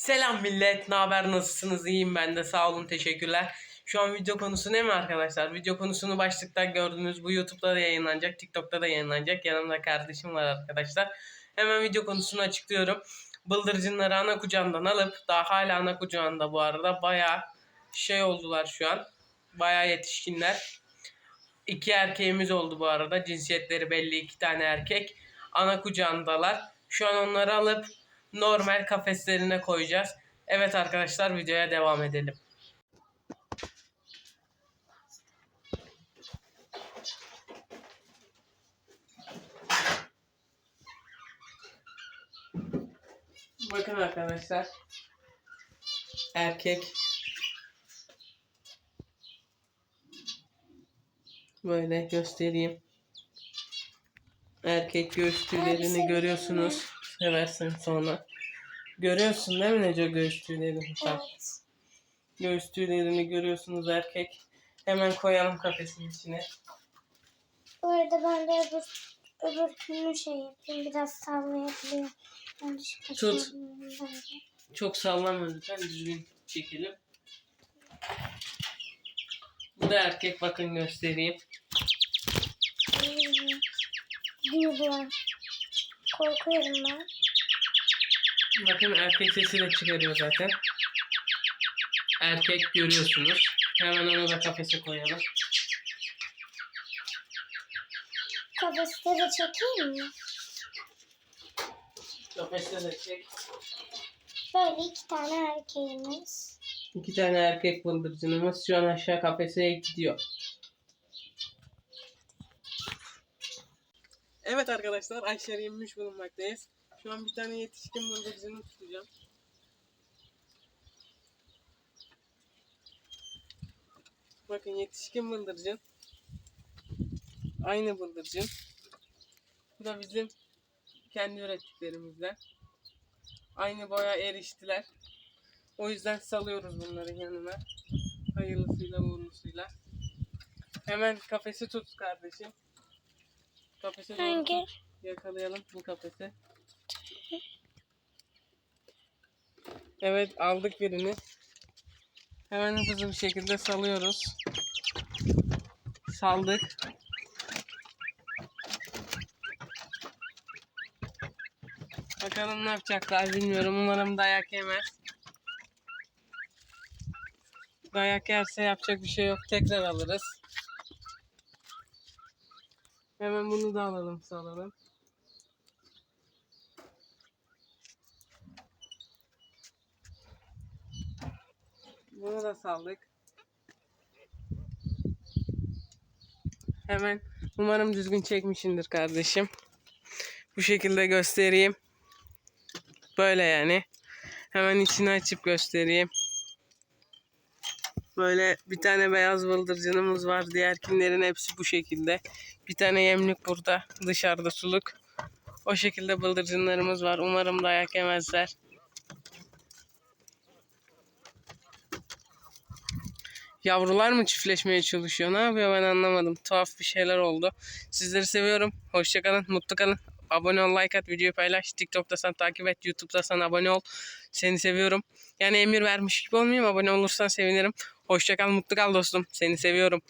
Selam millet, ne haber, nasılsınız? İyiyim ben de, sağ olun, teşekkürler. Şu an video konusu ne mi arkadaşlar? Video konusunu başlıktan gördünüz. Bu YouTube'da da yayınlanacak, TikTok'ta da yayınlanacak. Yanımda kardeşim var arkadaşlar. Hemen video konusunu açıklıyorum. Bıldırcınları ana kucağından alıp, daha hala ana kucağında bu arada. Bayağı şey oldular şu an. Bayağı yetişkinler. İki erkeğimiz oldu bu arada. Cinsiyetleri belli iki tane erkek. Ana kucağındalar. Şu an onları alıp normal kafeslerine koyacağız. Evet arkadaşlar videoya devam edelim. Bakın arkadaşlar. Erkek Böyle göstereyim. Erkek göğüs tüylerini görüyorsunuz. Seversin sonra. Görüyorsun değil mi Neco göğüs tüylerini? Bak, Evet. Göğüs tüylerini görüyorsunuz erkek. Hemen koyalım kafesin içine. Bu arada ben de öbür, öbür türlü şey yapayım. Biraz sallayabiliyor. Ben de şu Tut. Çok sallama lütfen düzgün çekelim. Bu da erkek bakın göstereyim. Duyuluyor. Korkuyorum ben. Bakın erkek sesi de çıkarıyor zaten. Erkek görüyorsunuz. Hemen onu da kafese koyalım. Kafeste de çekeyim mi? Kafeste de çek. Böyle iki tane erkeğimiz. İki tane erkek bıldırcınımız şu an aşağı kafese gidiyor. Evet arkadaşlar aşağı inmiş bulunmaktayız. Şu an bir tane yetişkin bıldırcını tutacağım. Bakın yetişkin bıldırcın. Aynı bıldırcın. Bu da bizim kendi ürettiklerimizden. Aynı boya eriştiler. O yüzden salıyoruz bunların yanına. Hayırlısıyla uğurlusuyla. Hemen kafesi tut kardeşim. Kafese doğru Hangi? Yakalayalım bu kafesi. Evet aldık birini. Hemen hızlı bir şekilde salıyoruz. Saldık. Bakalım ne yapacaklar bilmiyorum. Umarım dayak yemez. Dayak yerse yapacak bir şey yok. Tekrar alırız. Hemen bunu da alalım salalım. Bunu da saldık. Hemen umarım düzgün çekmişindir kardeşim. Bu şekilde göstereyim. Böyle yani. Hemen içini açıp göstereyim. Böyle bir tane beyaz bıldırcınımız var. Diğerkinlerin hepsi bu şekilde. Bir tane yemlik burada. Dışarıda suluk. O şekilde bıldırcınlarımız var. Umarım dayak yemezler. Yavrular mı çiftleşmeye çalışıyor? Ne yapıyor ben anlamadım. Tuhaf bir şeyler oldu. Sizleri seviyorum. Hoşçakalın. Mutlu kalın. Abone ol, like at, videoyu paylaş. TikTok'ta sen takip et. YouTube'da sen abone ol. Seni seviyorum. Yani emir vermiş gibi olmayayım. Abone olursan sevinirim. Hoşçakal, mutlu kal dostum. Seni seviyorum.